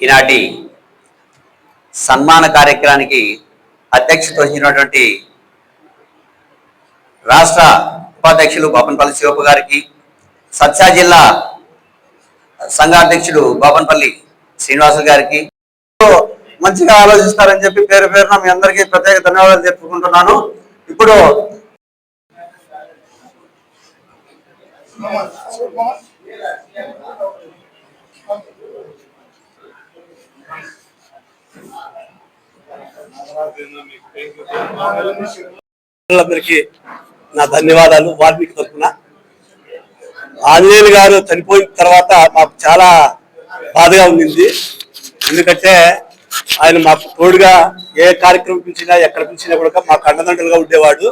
ఈనాటి సన్మాన కార్యక్రమానికి అధ్యక్షత వహించినటువంటి రాష్ట్ర ఉపాధ్యక్షులు బాపనపల్లి శివప్ప గారికి సత్యా జిల్లా సంఘాధ్యక్షుడు బాపనపల్లి శ్రీనివాసులు గారికి మంచిగా ఆలోచిస్తారని చెప్పి పేరు పేరున మీ అందరికీ ప్రత్యేక ధన్యవాదాలు చెప్పుకుంటున్నాను ఇప్పుడు అందరికీ నా ధన్యవాదాలు వాల్మీకి తరఫున. ఆంజనేయులు గారు చనిపోయిన తర్వాత మాకు చాలా బాధగా ఉండింది. ఎందుకంటే ఆయన మాకు తోడుగా ఏ కార్యక్రమం పిలిచినా ఎక్కడ పిలిచినా కూడా మాకు అండదండలుగా ఉండేవాడు.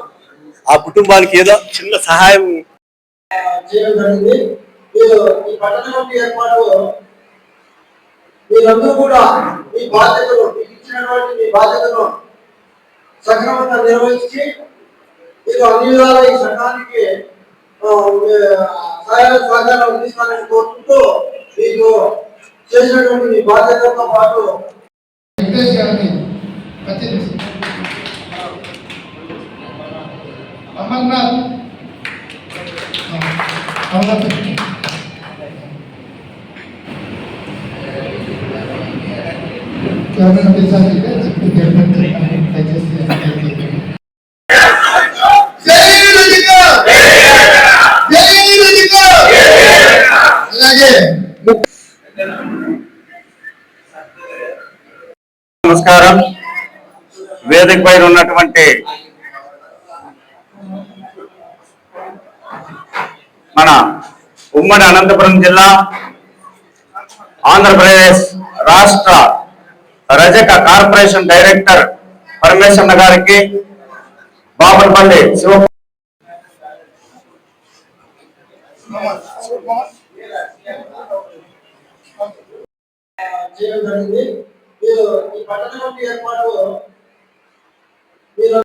ఆ కుటుంబానికి ఏదో చిన్న సహాయం చేయడం జరిగింది మీరు మీరందరూ కూడా మీ బాధ్యతలు ఇచ్చినటువంటి మీ బాధ్యతను సక్రమంగా నిర్వహించి మీరు అన్ని విధాల ఈ సంఘానికి ఆ, మీ సహాయ సహకారం అందిస్తారని కోరుకుంటూ మీకు చేసినటువంటి మీ బాధ్యతలతో పాటు అమర్నాథ్. అమర్నాథ్. ఎవరైనా అలాగే నమస్కారం. వేదిక పైన ఉన్నటువంటి మన ఉమ్మడి అనంతపురం జిల్లా ఆంధ్రప్రదేశ్ రాష్ట్ర రజక కార్పొరేషన్ డైరెక్టర్ పరమేశ్వర గారికి బాపనపల్లి శివ చేయడం జరిగింది. ఈ పట్టణ ఏర్పాటు